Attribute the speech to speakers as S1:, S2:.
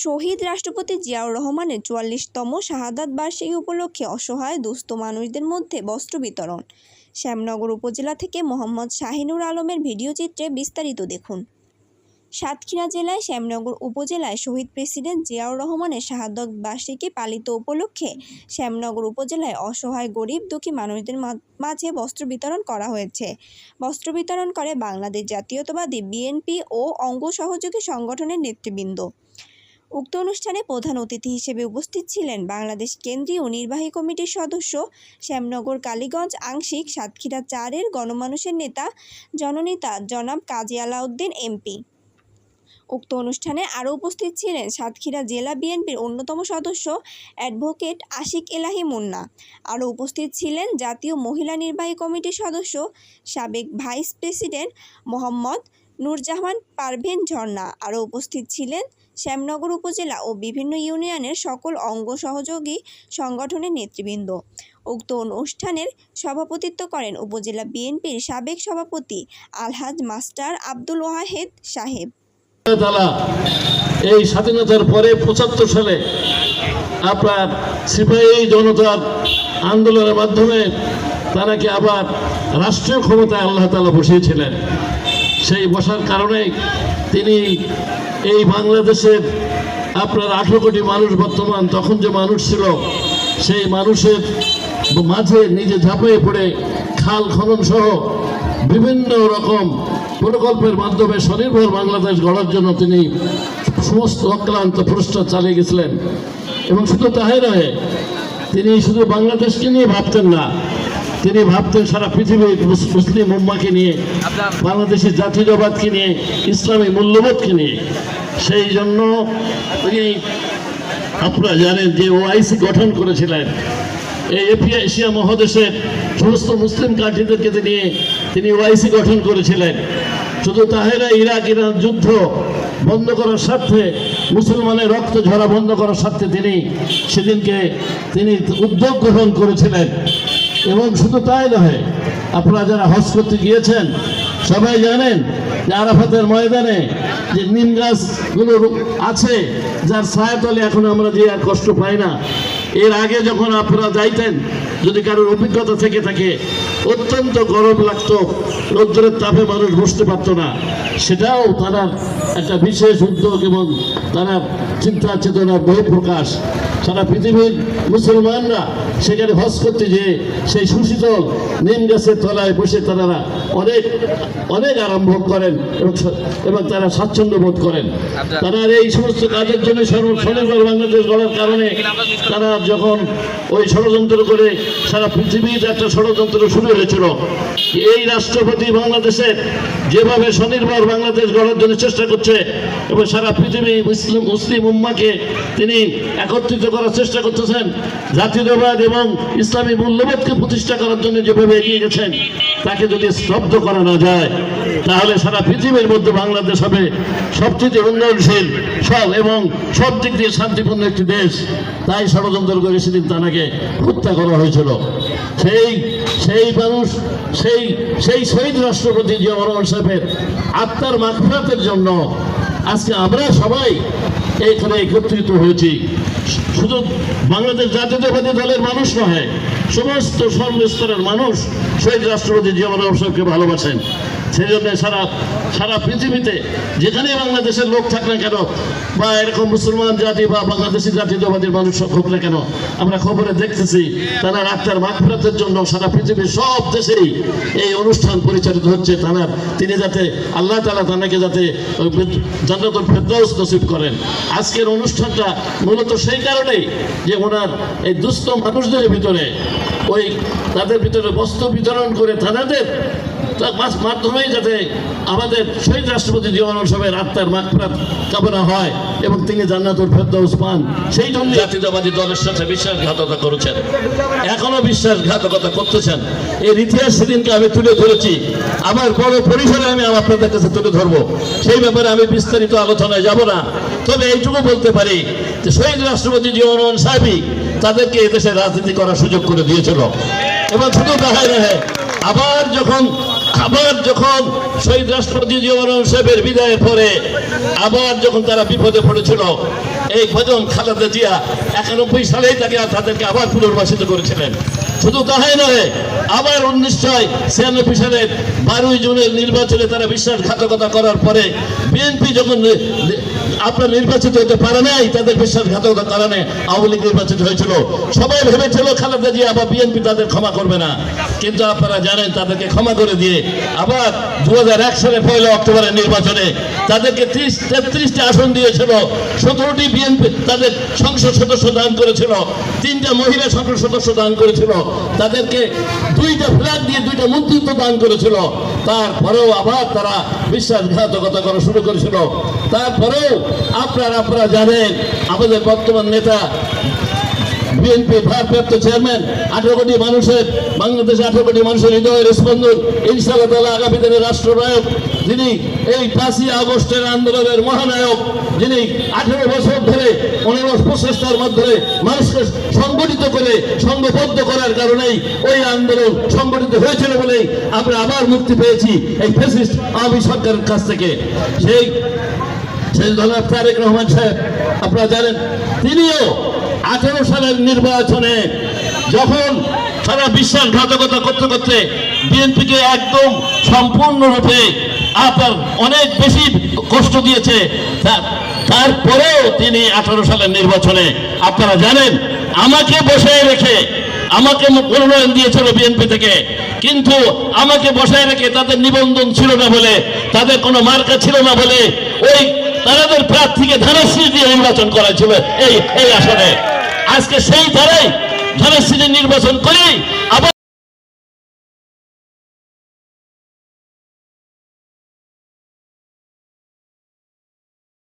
S1: শহীদ রাষ্ট্রপতি জিয়াউর রহমানের চুয়াল্লিশতম শাহাদাত বার্ষিকী উপলক্ষে অসহায় দুস্থ মানুষদের মধ্যে বস্ত্র বিতরণ। শ্যামনগর উপজেলা থেকে মোহাম্মদ শাহিনুর আলমের ভিডিও চিত্রে বিস্তারিত দেখুন। সাতক্ষীরা জেলায় শ্যামনগর উপজেলায় শহীদ প্রেসিডেন্ট জিয়াউর রহমানের শাহাদত বার্ষিকী পালিত উপলক্ষে শ্যামনগর উপজেলায় অসহায়, গরিব, দুঃখী মানুষদের মাঝে বস্ত্র বিতরণ করা হয়েছে। বস্ত্র বিতরণ করে বাংলাদেশ জাতীয়তাবাদী বিএনপি ও অঙ্গ সহযোগী সংগঠনের নেতৃবৃন্দ। উক্ত অনুষ্ঠানে প্রধান অতিথি হিসেবে উপস্থিত ছিলেন বাংলাদেশ কেন্দ্রীয় নির্বাহী কমিটির সদস্য, শ্যামনগর কালীগঞ্জ আংশিক সাতক্ষীরা চারের গণমানুষের নেতা, জননেতা জনাব কাজী আলাউদ্দিন এমপি। উক্ত অনুষ্ঠানে আরও উপস্থিত ছিলেন সাতক্ষীরা জেলা বিএনপির অন্যতম সদস্য অ্যাডভোকেট আশিক এলাহি মুন্না। আরও উপস্থিত ছিলেন জাতীয় মহিলা নির্বাহী কমিটির সদস্য, সাবেক ভাইস প্রেসিডেন্ট মোহাম্মদ নুরজাহান পারভেন ঝর্ণা। আরও উপস্থিত ছিলেন শ্যামনগর উপজেলা ও বিভিন্ন ইউনিয়নের সকল অঙ্গ সহযোগী সংগঠনের নেতৃবৃন্দ। উক্ত অনুষ্ঠানের সভাপতিত্ব করেন উপজেলা বিএনপির সাবেক সভাপতি আলহাজ মাস্টার আব্দুল ওয়াহেদ সাহেব।
S2: এই স্বাধীনতার পরে পঁচাত্তর সালে আপনার সিপাহী জনতার আন্দোলনের মাধ্যমে তারাকে আবার রাষ্ট্রীয় ক্ষমতায় আল্লাহ তালা বসিয়েছিলেন। সেই বসার কারণে তিনি এই বাংলাদেশের আপনার আঠেরো কোটি মানুষ বর্তমান, তখন যে মানুষ ছিল, সেই মানুষের মাঝে নিজে ঝাঁপিয়ে পড়ে খাল, খনন সহ বিভিন্ন রকম প্রকল্পের মাধ্যমে স্বনির্ভর বাংলাদেশ গড়ার জন্য তিনি সমস্ত অক্লান্ত প্রচেষ্টা চালিয়ে গেছিলেন। এবং শুধু তাহাই নয় তিনি শুধু বাংলাদেশকে নিয়ে ভাবতেন না তিনি ভাবতেন সারা পৃথিবীর মুসলিম উম্মাকে নিয়ে বাংলাদেশের জাতীয়তাবাদকে নিয়ে ইসলামী মূল্যবোধকে নিয়ে। সেই জন্য তিনি আপনারা জানেন যে ওআইসি গঠন করেছিলেন। এই এপিয়া এশিয়া মহাদেশের সমস্ত মুসলিম কান্ট্রিদেরকে নিয়ে তিনি ওআইসি গঠন করেছিলেন। শুধু তাহেরা ইরাক ইরান যুদ্ধ বন্ধ করার স্বার্থে মুসলমানের রক্ত ঝরা বন্ধ করার স্বার্থে তিনি সেদিনকে তিনি উদ্যোগ গ্রহণ করেছিলেন। এবং শুধু তাই নয় আপনারা যারা হজ করতে গিয়েছেন, সবাই জানেন যে আরাফাতের ময়দানে যে নিম গাছগুলো আছে, যার সায়াতলে এখন আমরা যে আর কষ্ট পাই না। এর আগে যখন আপনারা যাইতেন, যদি কারোর অভিজ্ঞতা থেকে থাকে অত্যন্ত গরম লাগতো। রৌদ্রের তাপে মানুষ বসতে পারতো না। সেটাও তারা একটা বিশেষ উদ্যোগ এবং তারা চিন্তা চেতনার বহু প্রকাশ সারা পৃথিবীর মুসলমানরা সেখানে হজ করতে যেয়ে সেই সুশীতল নিম গাছের তলায় বসে তারা অনেক অনেক আরম্ভ করেন এবং এবং তারা স্বাচ্ছন্দ্য বোধ করেন। তারা এই সমস্ত কাজের জন্য সর্ব- বাংলাদেশ গড়ার কারণে তারা যখন ওই ষড়যন্ত্র করে সারা পৃথিবীর একটা ষড়যন্ত্র শুরু হয়েছিল। এই রাষ্ট্রপতি বাংলাদেশের যেভাবে স্বনির্ভর বাংলাদেশ গড়ার জন্য চেষ্টা করছে এবং সারা পৃথিবী মুসলিম মুসলিম উম্মাকে তিনি একত্রিত করার চেষ্টা করতেছেন, জাতীয়তাবাদ এবং ইসলামী মূল্যবোধকে প্রতিষ্ঠা করার জন্য যেভাবে এগিয়ে গেছেন, তাকে যদি স্তব্ধ করা না যায় তাহলে সারা পৃথিবীর মধ্যে বাংলাদেশ হবে সবচেয়ে উন্নয়নশীল সব এবং সব দিক দিয়ে শান্তিপূর্ণ একটি দেশ। তাই ষড়যন্ত্র করে সেদিন তাকে হত্যা করা হয়েছিল। সেই সেই মানুষ, সেই সেই শহীদ রাষ্ট্রপতি জিয়া রহমান সাহেবের আত্মার মাগফিরাতের জন্য আজকে আমরা সবাই এখানে একত্রিত হয়েছি। শুধু বাংলাদেশ জাতীয়তাবাদী দলের মানুষ নয় সমস্ত সর্বস্তরের মানুষ শহীদ রাষ্ট্রপতি জিয়া রহমান সাহেবকে ভালোবাসেন। সেই জন্য সারা সারা পৃথিবীতে যেখানে বাংলাদেশের লোক থাক না কেন, বা এরকম মুসলমান জাতি বা বাংলাদেশি জাতীয়তাবাদীর মানুষ হোক না কেন, আমরা খবরে দেখতেছি তারা রাত্রের মাগফিরাতের জন্য সারা পৃথিবীর সব দেশেই এই অনুষ্ঠান পরিচালিত হচ্ছে তানার তিনি যাতে, আল্লাহ তালা তানাকে যাতে জান্নাতুল ফেরদাউস নসিব করেন। আজকের অনুষ্ঠানটা মূলত সেই কারণেই যে ওনার এই দুস্থ মানুষদের ভিতরে ওই তাদের ভিতরে বস্ত্র বিতরণ করে তাদের মাধ্যমেই যাতে আমাদের শহীদ রাষ্ট্রপতি জীবন সবের আত্মার মাকফরাত কামনা হয় এবং তিনি জান্নাতুল ফেরদাউস পান। সেই জন্য জাতীয়তাবাদী দলের সাথে বিশ্বাসঘাতকতা করেছেন। এখনও বিশ্বাসঘাতকতা করতেছেন। এর ইতিহাস সেদিনকে আমি তুলে ধরেছি। আমার বড় পরিসরে আমি আপনাদের কাছে তুলে ধরবো। সেই ব্যাপারে আমি বিস্তারিত আলোচনায় যাব না। তবে এইটুকু বলতে পারি যে শহীদ রাষ্ট্রপতি রহমান সাহেবই তাদেরকে এদেশে রাজনীতি করার সুযোগ করে দিয়েছিল। এবং শুধু তাহাই নয় আবার যখন আবার যখন শহীদ রাষ্ট্রপতি রহমান সাহেবের বিদায়ের পরে আবার যখন তারা বিপদে পড়েছিল, এই ভজন খালেদা জিয়া একানব্বই সালেই তাকে তাদেরকে আবার পুনর্বাসিত করেছিলেন। শুধু তাহাই নয় আবার উনিশশো ছিয়ানব্বই সালের বারোই জুনের নির্বাচনে তারা বিশ্বাসঘাতকতা করার পরে বিএনপি যখন আপনার নির্বাচিত হতে পারে নাই, তাদের বিশ্বাসঘাতকতার কারণে আওয়ামী লীগ নির্বাচিত হয়েছিল। সবাই ভেবেছিল খালেদা জিয়া আবার বিএনপি তাদের ক্ষমা করবে না। কিন্তু আপনারা জানেন, তাদেরকে ক্ষমা করে দিয়ে আবার দু সালের পয়লা অক্টোবরের নির্বাচনে তাদেরকে ত্রিশ, তেত্রিশটি আসন দিয়েছিল। সতেরোটি বিএনপি তাদের সংসদ সদস্য দান করেছিল। তিনটা মহিলা সংসদ সদস্য দান করেছিল। তাদেরকে দুইটা ফ্ল্যাগ দিয়ে দুইটা মন্ত্রিত্ব দান করেছিল। তারপরেও আবার তারা বিশ্বাসঘাতকতা করা শুরু করেছিল। তারপরেও আপনারা আপনারা জানেন, আমাদের বর্তমান নেতা, বিএনপি ভারপ্রাপ্ত চেয়ারম্যান, আঠারো কোটি মানুষের, বাংলাদেশে আঠারো কোটি মানুষের হৃদয়ের স্পন্দন, ইনশাআল্লাহ আগামী দিনে রাষ্ট্রনায়ক, যিনি এই পাঁচই আগস্টের আন্দোলনের মহানায়ক, যিনি আঠেরো বছর ধরে পনেরো প্রচেষ্টার মাধ্যমে মানুষকে সংগঠিত করে, সংঘবদ্ধ করার কারণেই ওই আন্দোলন সংগঠিত হয়েছিল বলেই আমরা আবার মুক্তি পেয়েছি এই ফেসিস্ট আওয়ামী সরকারের কাছ থেকে। সেই সেই জনাব তারেক রহমান সাহেব, আপনারা জানেন, তিনিও আঠেরো সালের নির্বাচনে যখন সারা বিশ্বাসঘাতকতা করতে করতে বিএনপিকে একদম সম্পূর্ণরূপে আপনার অনেক বেশি কষ্ট দিয়েছে তারপরেও তিনি আঠারো সালের নির্বাচনে, আপনারা জানেন, আমাকে বসায় রেখে, আমাকে মনোনয়ন দিয়েছিল বিএনপি থেকে, কিন্তু আমাকে বসায় রেখে তাদের নিবন্ধন ছিল না বলে, তাদের কোনো মার্কা ছিল না বলে ওই তাদের প্রার্থীকে ধনশ্রী দিয়ে নির্বাচন করা ছিল এই এই আসনে। আজকে সেই ধারাই ধনশ্রী নির্বাচন করি আবার